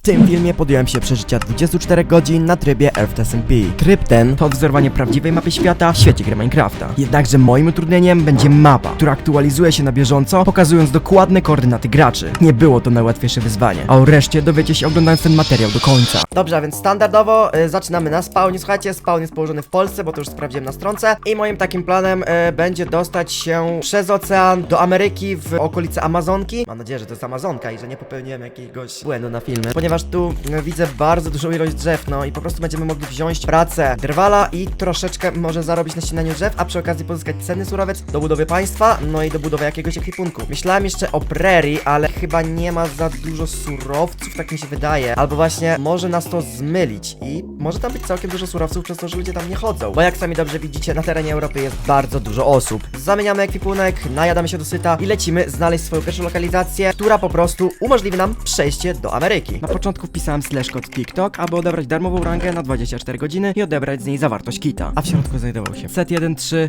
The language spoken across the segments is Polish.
W tym filmie podjąłem się przeżycia 24 godzin na trybie Earth SMP. Tryb ten to odwzorowanie prawdziwej mapy świata w świecie gry Minecrafta. Jednakże moim utrudnieniem będzie mapa, która aktualizuje się na bieżąco, pokazując dokładne koordynaty graczy. Nie było to najłatwiejsze wyzwanie, a o reszcie dowiecie się oglądając ten materiał do końca. Dobrze, a więc standardowo y, zaczynamy na spawnie. Słuchajcie, spawn jest położony w Polsce, bo to już sprawdziłem na stronce. I moim takim planem y, będzie dostać się przez ocean do Ameryki w okolice Amazonki. Mam nadzieję, że to jest Amazonka i że nie popełniłem jakiegoś błędu na filmie, ponieważ tu y, widzę bardzo dużą ilość drzew, no i po prostu będziemy mogli wziąć pracę drwala i troszeczkę może zarobić na ścinaniu drzew, a przy okazji pozyskać cenny surowiec do budowy państwa, no i do budowy jakiegoś ekwipunku. Myślałem jeszcze o prairie, ale chyba nie ma za dużo surowców, tak mi się wydaje. Albo właśnie może nas to zmylić i może tam być całkiem dużo surowców przez to, że ludzie tam nie chodzą. Bo jak sami dobrze widzicie, na terenie Europy jest bardzo dużo osób. Zamieniamy ekwipunek, najadamy się do syta i lecimy znaleźć swoją pierwszą lokalizację, która po prostu umożliwi nam przejście do Ameryki. Na początku wpisałem slash kod TikTok, aby odebrać darmową rangę na 24 godziny i odebrać z niej zawartość kita. A w środku znajdował się set 1.3,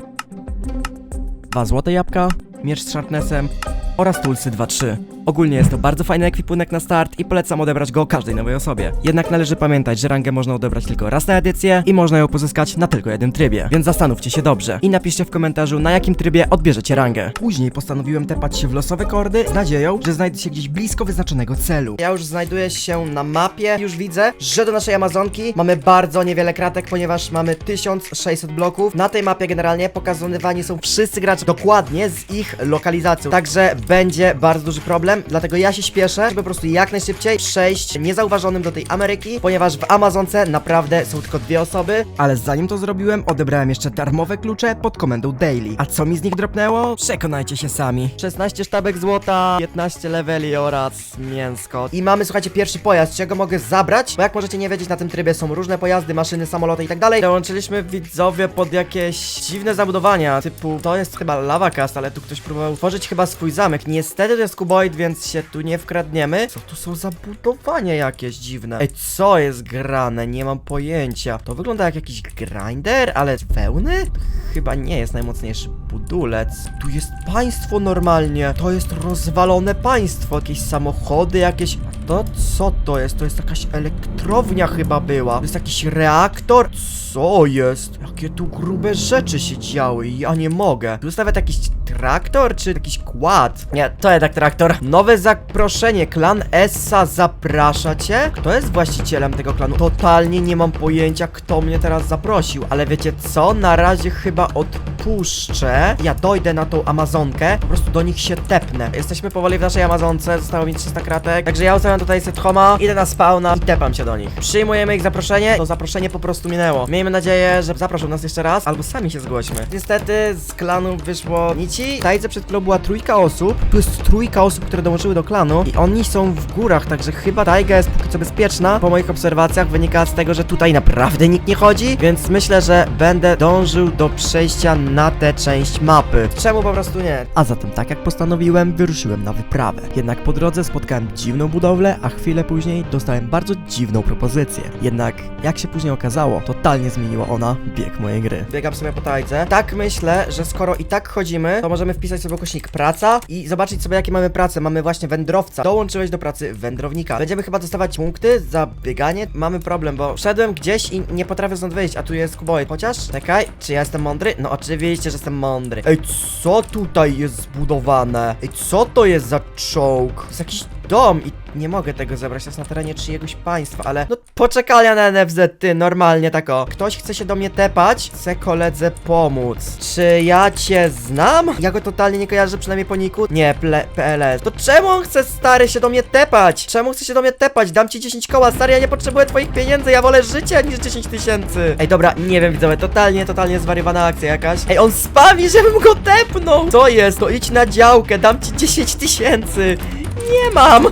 dwa złote jabłka, miecz z sharpnessem oraz tulsy 2-3. Ogólnie jest to bardzo fajny ekwipunek na start i polecam odebrać go każdej nowej osobie. Jednak należy pamiętać, że rangę można odebrać tylko raz na edycję i można ją pozyskać na tylko jednym trybie. Więc zastanówcie się dobrze i napiszcie w komentarzu na jakim trybie odbierzecie rangę. Później postanowiłem tepać się w losowe kordy z nadzieją, że znajdę się gdzieś blisko wyznaczonego celu. Ja już znajduję się na mapie, już widzę, że do naszej Amazonki mamy bardzo niewiele kratek, ponieważ mamy 1600 bloków. Na tej mapie generalnie pokazywani są wszyscy gracze dokładnie z ich lokalizacją. Także będzie bardzo duży problem, dlatego ja się śpieszę, żeby po prostu jak najszybciej przejść niezauważonym do tej Ameryki, ponieważ w Amazonce naprawdę są tylko dwie osoby. Ale zanim to zrobiłem, odebrałem jeszcze darmowe klucze pod komendą Daily. A co mi z nich dropnęło? Przekonajcie się sami. 16 sztabek złota, 15 leveli oraz mięsko. I mamy, słuchajcie, pierwszy pojazd, czego mogę zabrać, bo jak możecie nie wiedzieć, na tym trybie są różne pojazdy, maszyny, samoloty i tak dalej. Dołączyliśmy widzowie pod jakieś dziwne zabudowania, typu, to jest chyba lava cast, ale tu ktoś próbował tworzyć chyba swój zamek. Niestety to jest kuboid, więc się tu nie wkradniemy. Co tu są zabudowania jakieś dziwne? Ej, co jest grane? Nie mam pojęcia. To wygląda jak jakiś grinder, ale z wełny? Chyba nie jest najmocniejszy budulec. Tu jest państwo normalnie. To jest rozwalone państwo. Jakieś samochody, jakieś... To co to jest? To jest jakaś elektrownia chyba była. To jest jakiś reaktor? Co jest? Jakie tu grube rzeczy się działy. Ja nie mogę. Tu jest nawet jakiś traktor, czy jakiś kład? Nie, to jednak traktor. Nowe zaproszenie. Klan Essa zaprasza cię? Kto jest właścicielem tego klanu? Totalnie nie mam pojęcia, kto mnie teraz zaprosił. Ale wiecie co? Na razie chyba odpuszczę. Ja dojdę na tą Amazonkę. Po prostu do nich się tepnę. Jesteśmy powoli w naszej Amazonce. Zostało mi 300 kratek. Także ja ustawiam tutaj set homa. Idę na spawna i tepam się do nich. Przyjmujemy ich zaproszenie. To zaproszenie po prostu minęło. Miejmy nadzieję, że zaproszą nas jeszcze raz. Albo sami się zgłośmy. Niestety z klanu wyszło nici. Tajdze przed chwilą była trójka osób. Tu jest trójka osób, które dołączyły do klanu. I oni są w górach, także chyba Tajga jest póki co bezpieczna. Po moich obserwacjach wynika z tego, że tutaj naprawdę nikt nie chodzi. Więc myślę, że będę dążył do przejścia na tę część mapy. Czemu po prostu nie? A zatem, tak jak postanowiłem, wyruszyłem na wyprawę. Jednak po drodze spotkałem dziwną budowlę, a chwilę później dostałem bardzo dziwną propozycję. Jednak, jak się później okazało, totalnie zmieniła ona bieg mojej gry. Biegam sobie po tajdze. Tak myślę, że skoro i tak chodzimy, to możemy wpisać sobie kośnik praca i zobaczyć sobie jakie mamy prace. Mamy właśnie wędrowca. Dołączyłeś do pracy wędrownika. Będziemy chyba dostawać punkty za bieganie. Mamy problem, bo wszedłem gdzieś i nie potrafię stąd wyjść, a tu jest kuboid. Chociaż, czekaj, czy ja jestem mądry? No oczywiście, że jestem mądry. Ej, co tutaj jest zbudowane? Ej, co to jest za czołg? To jest jakiś dom i nie mogę tego zebrać, to jest na terenie czyjegoś państwa, ale no poczekania na NFZ, ty, normalnie tako. Ktoś chce się do mnie tepać, chce koledze pomóc. Czy ja cię znam? Ja go totalnie nie kojarzę, przynajmniej po niku. Nie, ple, PLS. To czemu on chce, stary, się do mnie tepać? Czemu chce się do mnie tepać? Dam ci 10 koła, stary, ja nie potrzebuję twoich pieniędzy, ja wolę życia niż 10 tysięcy. Ej, dobra, nie wiem, widzowie, totalnie, totalnie zwariowana akcja jakaś. Ej, on spami, żebym go tepnął! Co jest? To idź na działkę, dam ci 10 tysięcy. Nie mam!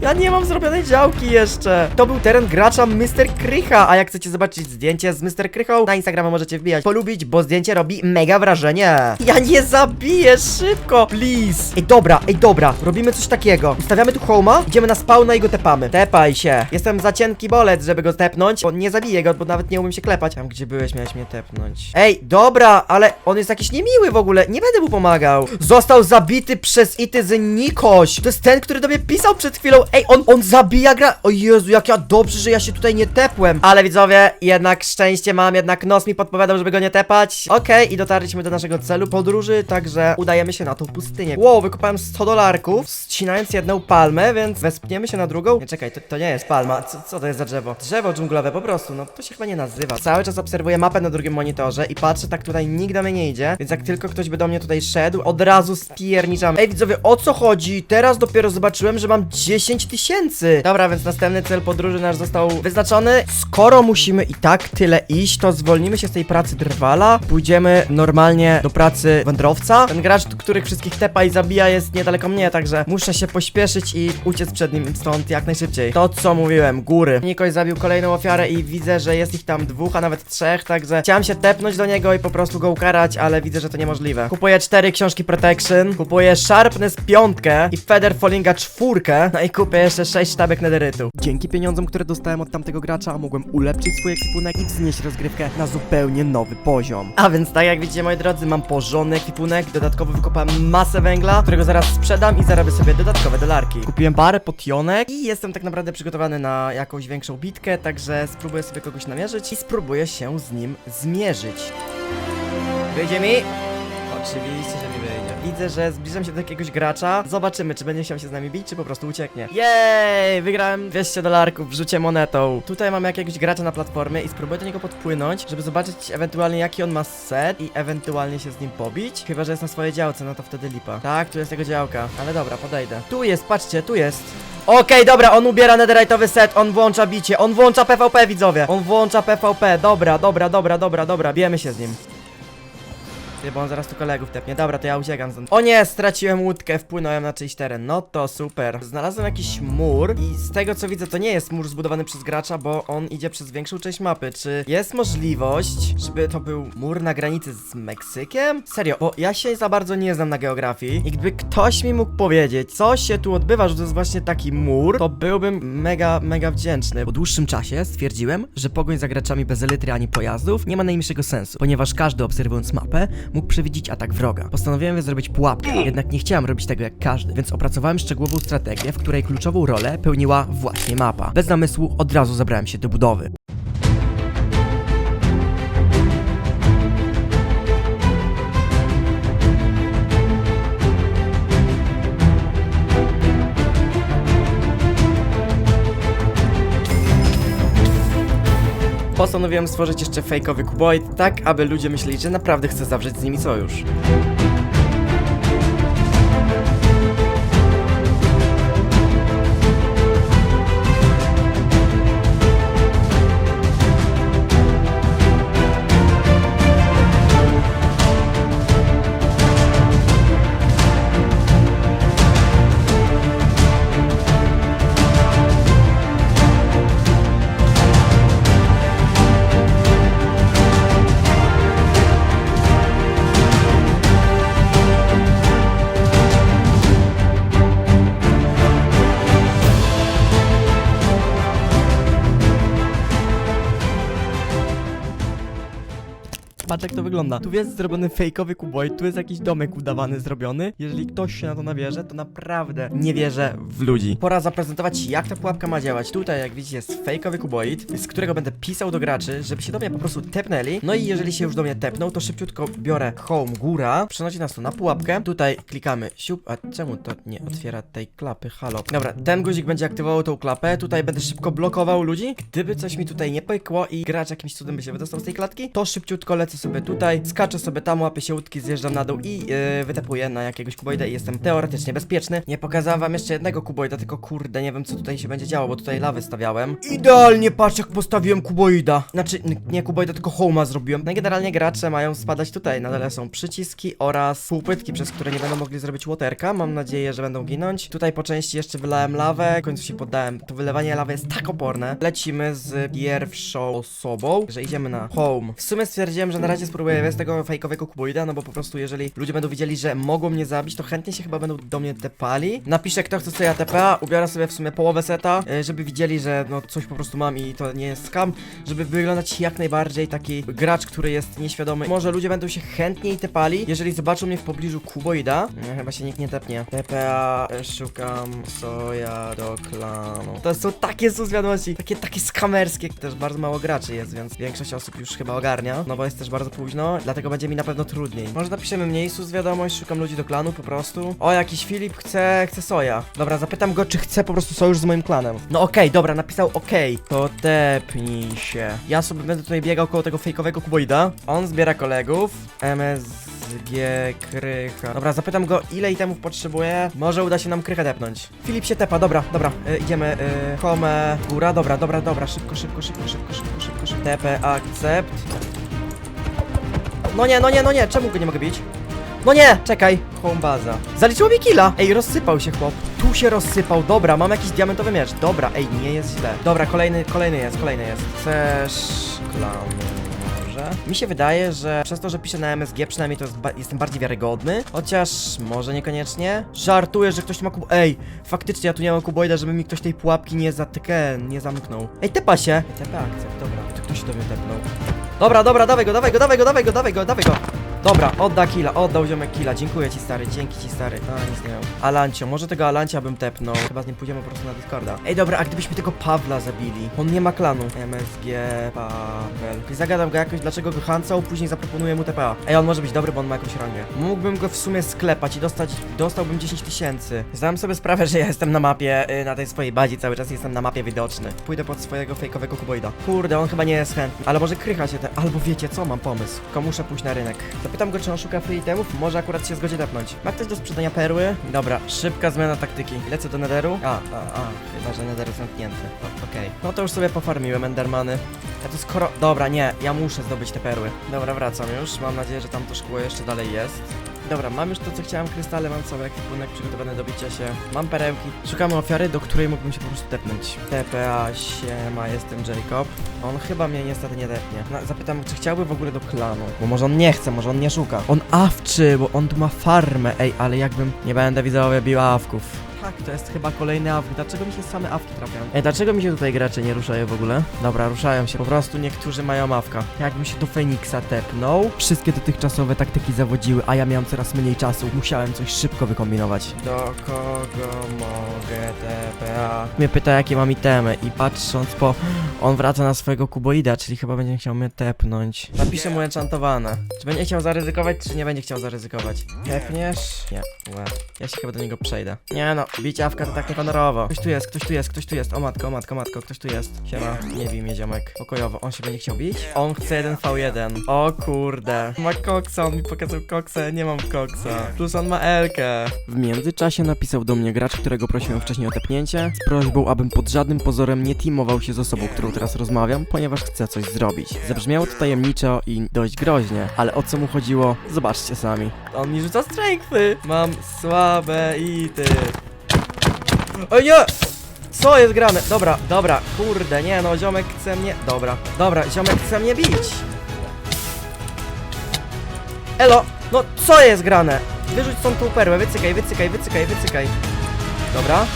Ja nie mam zrobionej działki jeszcze. To był teren gracza Mr. Krycha, a jak chcecie zobaczyć zdjęcie z Mr. Krychą, na Instagrama możecie wbijać, polubić, bo zdjęcie robi mega wrażenie. Ja nie zabiję, szybko, please. Ej, dobra, ej, dobra, robimy coś takiego. Ustawiamy tu homa, idziemy na spawna i go tepamy. Tepaj się. Jestem za cienki bolec, żeby go tepnąć, bo nie zabiję go, bo nawet nie umiem się klepać. Tam, gdzie byłeś, miałeś mnie tepnąć. Ej, dobra, ale on jest jakiś niemiły w ogóle, nie będę mu pomagał. Został zabity przez Ity z Nikoś. To jest ten, który który do mnie pisał przed chwilą. Ej, on, on zabija gra. O Jezu, jak ja dobrze, że ja się tutaj nie tepłem. Ale widzowie, jednak szczęście mam, jednak nos mi podpowiadał, żeby go nie tepać. Okej, i dotarliśmy do naszego celu podróży, także udajemy się na tą pustynię. Wow, wykopałem 100 dolarków, ścinając jedną palmę, więc wespniemy się na drugą. Nie, czekaj, to, to nie jest palma. Co, co to jest za drzewo? Drzewo dżunglowe, po prostu, no to się chyba nie nazywa. Cały czas obserwuję mapę na drugim monitorze i patrzę, tak tutaj nikt do mnie nie idzie, więc jak tylko ktoś by do mnie tutaj szedł, od razu spierniczam. Ej, widzowie, o co chodzi? Teraz dopiero zobaczyłem, że mam 10 tysięcy. Dobra, więc następny cel podróży nasz został wyznaczony. Skoro musimy i tak tyle iść, to zwolnimy się z tej pracy drwala, pójdziemy normalnie do pracy wędrowca. Ten gracz, których wszystkich tepa i zabija jest niedaleko mnie, także muszę się pośpieszyć i uciec przed nim stąd jak najszybciej. To co mówiłem, góry. Nikoś zabił kolejną ofiarę i widzę, że jest ich tam dwóch, a nawet trzech, także chciałem się tepnąć do niego i po prostu go ukarać, ale widzę, że to niemożliwe. Kupuję cztery książki Protection, kupuję Sharpness piątkę i Feather Fallinga czwórkę, no i kupię jeszcze sześć sztabek nederytu. Dzięki pieniądzom, które dostałem od tamtego gracza, mogłem ulepszyć swój ekwipunek i wznieść rozgrywkę na zupełnie nowy poziom. A więc tak jak widzicie, moi drodzy, mam porządny ekwipunek, dodatkowo wykopałem masę węgla, którego zaraz sprzedam i zarobię sobie dodatkowe dolarki. Kupiłem parę potionek i jestem tak naprawdę przygotowany na jakąś większą bitkę, także spróbuję sobie kogoś namierzyć i spróbuję się z nim zmierzyć. Wyjdzie mi? Oczywiście, że mi wyjdzie. Widzę, że zbliżam się do jakiegoś gracza. Zobaczymy, czy będzie chciał się z nami bić, czy po prostu ucieknie. Jej! Wygrałem 200 dolarków w rzucie monetą. Tutaj mam jakiegoś gracza na platformie i spróbuję do niego podpłynąć, żeby zobaczyć ewentualnie jaki on ma set i ewentualnie się z nim pobić. Chyba, że jest na swojej działce, no to wtedy lipa. Tak, tu jest jego działka. Ale dobra, podejdę. Tu jest, patrzcie, tu jest. Okej, dobra, on ubiera netherite'owy set, on włącza bicie, on włącza PvP, widzowie. On włącza PvP, dobra, dobra, dobra, dobra, dobra, bijemy się z nim. Bo on zaraz tu kolegów tepnie. Dobra, to ja uciekam stąd. O nie, straciłem łódkę, wpłynąłem na czyjś teren. No to super. Znalazłem jakiś mur i z tego co widzę, to nie jest mur zbudowany przez gracza, bo on idzie przez większą część mapy. Czy jest możliwość, żeby to był mur na granicy z Meksykiem? Serio, bo ja się za bardzo nie znam na geografii i gdyby ktoś mi mógł powiedzieć, co się tu odbywa, że to jest właśnie taki mur, to byłbym mega, mega wdzięczny. Po dłuższym czasie stwierdziłem, że pogoń za graczami bez elitry ani pojazdów nie ma najmniejszego sensu, ponieważ każdy obserwując mapę mógł przewidzieć atak wroga. Postanowiłem zrobić pułapkę, jednak nie chciałem robić tego jak każdy, więc opracowałem szczegółową strategię, w której kluczową rolę pełniła właśnie mapa. Bez namysłu od razu zabrałem się do budowy. Postanowiłem stworzyć jeszcze fejkowy kuboid, tak aby ludzie myśleli, że naprawdę chcę zawrzeć z nimi sojusz. Patrz jak to wygląda. Tu jest zrobiony fejkowy kuboid, tu jest jakiś domek udawany zrobiony. Jeżeli ktoś się na to nawierzy, to naprawdę nie wierzę w ludzi. Pora zaprezentować jak ta pułapka ma działać. Tutaj jak widzicie jest fejkowy kuboid, z którego będę pisał do graczy, żeby się do mnie po prostu tepnęli. No i jeżeli się już do mnie tepną, to szybciutko biorę home góra, przenosi nas to na pułapkę. Tutaj klikamy siup, a czemu to nie otwiera tej klapy? Halo. Dobra, ten guzik będzie aktywował tą klapę. Tutaj będę szybko blokował ludzi. Gdyby coś mi tutaj nie pykło i gracz jakimś cudem by się wydostał z tej klatki, to szybciutko lecę sobie tutaj, skaczę sobie tam, łapię się łódki, zjeżdżam na dół i yy, na jakiegoś kuboida i jestem teoretycznie bezpieczny. Nie pokazałem wam jeszcze jednego kuboida, tylko kurde, nie wiem co tutaj się będzie działo, bo tutaj lawy stawiałem. Idealnie patrz jak postawiłem kuboida. Znaczy, nie kuboida, tylko homa zrobiłem. No generalnie gracze mają spadać tutaj. Na dole są przyciski oraz półpytki, przez które nie będą mogli zrobić waterka. Mam nadzieję, że będą ginąć. Tutaj po części jeszcze wylałem lawę, w końcu się poddałem. To wylewanie lawy jest tak oporne. Lecimy z pierwszą osobą, że idziemy na home. W sumie stwierdziłem, że na razie spróbuję bez tego fejkowego kuboida, no bo po prostu jeżeli ludzie będą widzieli, że mogą mnie zabić, to chętnie się chyba będą do mnie tepali. Napiszę kto chce ja TPA, ubiorę sobie w sumie połowę seta, e, żeby widzieli, że no coś po prostu mam i to nie jest skam, żeby wyglądać jak najbardziej taki gracz, który jest nieświadomy. Może ludzie będą się chętniej tepali, jeżeli zobaczą mnie w pobliżu kuboida. Nie, chyba się nikt nie tepnie. TPA, e, szukam soja do klanu. To są takie wiadomości, takie, takie skamerskie. Też bardzo mało graczy jest, więc większość osób już chyba ogarnia, no bo jest też bardzo późno, dlatego będzie mi na pewno trudniej. Może napiszemy mniej sus wiadomość, szukam ludzi do klanu po prostu. O, jakiś Filip chce, chce soja. Dobra, zapytam go, czy chce po prostu sojusz z moim klanem. No okej, dobra, napisał okej. To tepnij się. Ja sobie będę tutaj biegał koło tego fejkowego kuboida. On zbiera kolegów. MSG Krycha. Dobra, zapytam go, ile itemów potrzebuje. Może uda się nam Krychę depnąć. Filip się tepa, dobra, dobra, y, idziemy. Y, home, góra, dobra, dobra, dobra, szybko, szybko, szybko, szybko, szybko, szybko, szybko. Akcept. No nie, no nie, no nie, czemu go nie mogę bić? No nie, czekaj, home baza. Zaliczyło mi killa. Ej, rozsypał się chłop. Tu się rozsypał, dobra, mam jakiś diamentowy miecz. Dobra, ej, nie jest źle. Dobra, kolejny, kolejny jest, kolejny jest. Chcesz może? Mi się wydaje, że przez to, że piszę na MSG, przynajmniej to jest ba jestem bardziej wiarygodny. Chociaż może niekoniecznie. Żartuję, że ktoś ma kub... Ej, faktycznie ja tu nie mam kuboida, żeby mi ktoś tej pułapki nie zatykę, nie zamknął. Ej, tepa się. Tepa akcept, dobra. To ktoś się do mnie tepnął. Dobra, dobra, dawaj go, dawaj go, dawaj go, dawaj go, dawaj go, dawaj go. Dobra, odda killa, oddał ziomek killa, dziękuję ci stary, dzięki ci stary. A, nic nie miał. Alancio, może tego Alancia bym tepnął. Chyba z nim pójdziemy po prostu na Discorda. Ej, dobra, a gdybyśmy tego Pawla zabili? On nie ma klanu. MSG, Paweł. Zagadam go jakoś, dlaczego go hancał, później zaproponuję mu TPA. Ej, on może być dobry, bo on ma jakąś rangę. Mógłbym go w sumie sklepać i dostać, dostałbym 10 tysięcy. Zdałem sobie sprawę, że ja jestem na mapie, y, na tej swojej bazie, cały czas jestem na mapie widoczny. Pójdę pod swojego fejkowego kuboida. Kurde, on chyba nie jest chętny. Ale może krycha się te... Albo wiecie co, mam pomysł. Tylko pójść na rynek. Zapytam go, czy on szuka free itemów, może akurat się zgodzi tepnąć. Ma ktoś do sprzedania perły? Dobra, szybka zmiana taktyki. Lecę do nederu? A, a, a, chyba, że neder jest zamknięty. Okej. No to już sobie pofarmiłem endermany. Ja to skoro... Dobra, nie, ja muszę zdobyć te perły. Dobra, wracam już. Mam nadzieję, że tam to szkło jeszcze dalej jest. Dobra, mam już to, co chciałem, krystale, mam cały ekwipunek przygotowany do bicia się. Mam perełki. Szukamy ofiary, do której mógłbym się po prostu tepnąć. TPA, siema, jestem Jacob. On chyba mnie niestety nie tepnie. No, zapytam, czy chciałby w ogóle do klanu. Bo może on nie chce, może on nie szuka. On awczy, bo on tu ma farmę. Ej, ale jakbym... Nie będę widzowie bił awków. Tak, to jest chyba kolejny awk. Dlaczego mi się same awki trafiają? Ej, dlaczego mi się tutaj gracze nie ruszają w ogóle? Dobra, ruszają się. Po prostu niektórzy mają awka. Jakbym się do Feniksa tepnął. Wszystkie dotychczasowe taktyki zawodziły, a ja miałem coraz mniej czasu. Musiałem coś szybko wykombinować. Do kogo mogę TPA? Mnie pyta, jakie mam itemy i patrząc po... On wraca na swojego kuboida, czyli chyba będzie chciał mnie tepnąć. Napiszę mu enchantowane. Czy będzie chciał zaryzykować, czy nie będzie chciał zaryzykować? Tepniesz? Nie. Łe. Ja się chyba do niego przejdę. Nie no, biciawka to tak niehonorowo. Ktoś tu jest, ktoś tu jest, ktoś tu jest. O matko, o matko, matko, ktoś tu jest. Siema, nie bij mnie ziomek. Pokojowo, on się będzie chciał bić? On chce 1v1. O kurde. Ma koksa, on mi pokazał koksa, ja nie mam koksa. Plus on ma Elkę. W międzyczasie napisał do mnie gracz, którego prosiłem wcześniej o tepnięcie, z prośbą, abym pod żadnym pozorem nie teamował się z osobą, którą teraz rozmawiam, ponieważ chcę coś zrobić. Zabrzmiało to tajemniczo i dość groźnie, ale o co mu chodziło, zobaczcie sami. On mi rzuca strengthy. Mam słabe ity. O nie! Co jest grane? Dobra, dobra, kurde, nie no, ziomek chce mnie... Dobra, dobra, ziomek chce mnie bić. Elo, no co jest grane? Wyrzuć tą tą perłę, wycykaj, wycykaj, wycykaj, wycykaj. Dobra.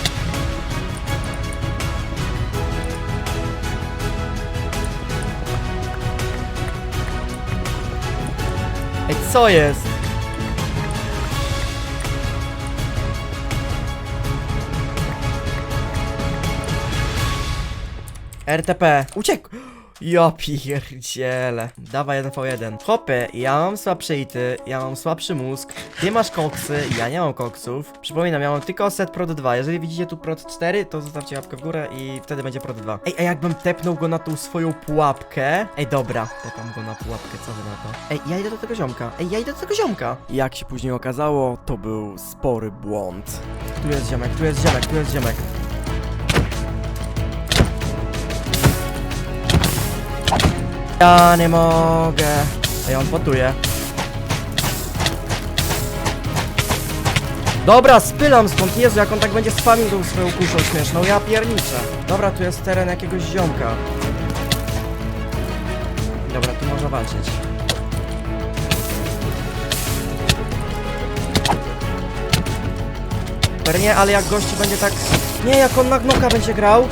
Ej, co jest? RTP. Uciekł! Ja pierdziele. Dawaj 1v1. Hopy, ja mam słabsze ity, ja mam słabszy mózg, ty masz koksy, ja nie mam koksów. Przypominam, ja mam tylko set prot 2. Jeżeli widzicie tu prot 4, to zostawcie łapkę w górę i wtedy będzie prot 2. Ej, a jakbym tepnął go na tą swoją pułapkę? Ej, dobra, tepam go na pułapkę, co wy na to? Ej, ja idę do tego ziomka. Ej, ja idę do tego ziomka. Jak się później okazało, to był spory błąd. Tu jest ziomek, tu jest ziomek, tu jest ziomek. Ja nie mogę. Ej, on potuje. Dobra, spylam stąd. Jezu, jak on tak będzie spamił tą swoją kuszą śmieszną. Ja pierniczę. Dobra, tu jest teren jakiegoś ziomka. Dobra, tu można walczyć. Super, nie, ale jak gości będzie tak... Nie, jak on na gnoka będzie grał,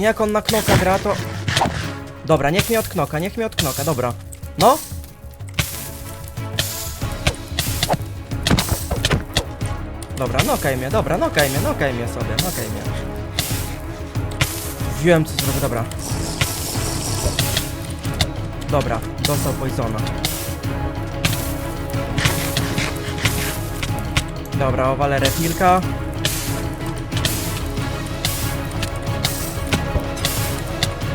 Nie, jak on na knoka gra, to... Dobra, niech mnie od knoka, niech mnie od knoka, dobra. No? Dobra, nokaj mnie, dobra, nokaj mnie, nokaj mnie sobie, nokaj mnie. Wiem co zrobię, dobra. Dobra, dostał poisona. Dobra, owalę refilka.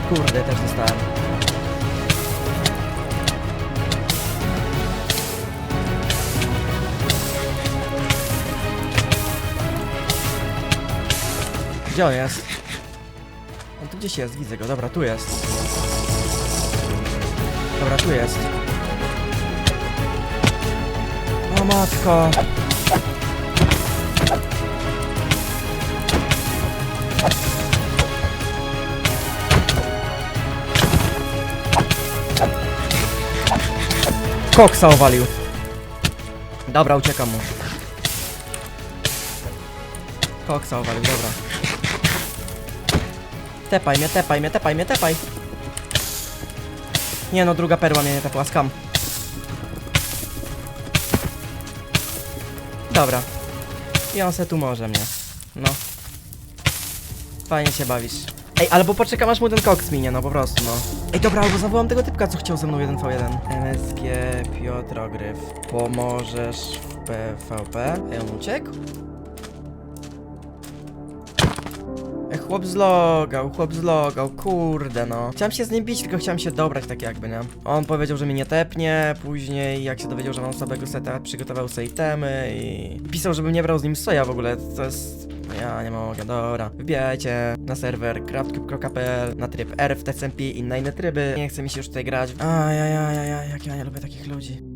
Kurde, też dostałem. Gdzie on jest? On tu gdzieś jest, widzę go. Dobra, tu jest. Dobra, tu jest. O matko. Koksa owalił. Dobra, uciekam mu. Koksa owalił, dobra. Tepaj mnie, tepaj mnie, tepaj mnie, tepaj. Nie no, druga perła mnie nie tepła, skam. Dobra. I on se tu może mnie. No. Fajnie się bawisz. Ej, albo poczekam aż mu ten koks minie, no po prostu, no. Ej, dobra, albo zawołam tego typka, co chciał ze mną 1v1. MSG Piotr Ogryw. Pomożesz w PvP? Ej, on uciekł? Ej, chłop zlogał, chłop zlogał, kurde no. Chciałem się z nim bić, tylko chciałem się dobrać tak jakby, nie? On powiedział, że mnie nie tepnie, później jak się dowiedział, że mam słabego seta, przygotował sobie itemy i... Pisał, żebym nie brał z nim soja w ogóle, to jest... Ja nie mogę, dobra. Wbijajcie na serwer craftcube.pl na tryb RF, TCMP i na inne tryby. Nie chce mi się już tutaj grać. Ajajajajaj, jak ja nie lubię takich ludzi.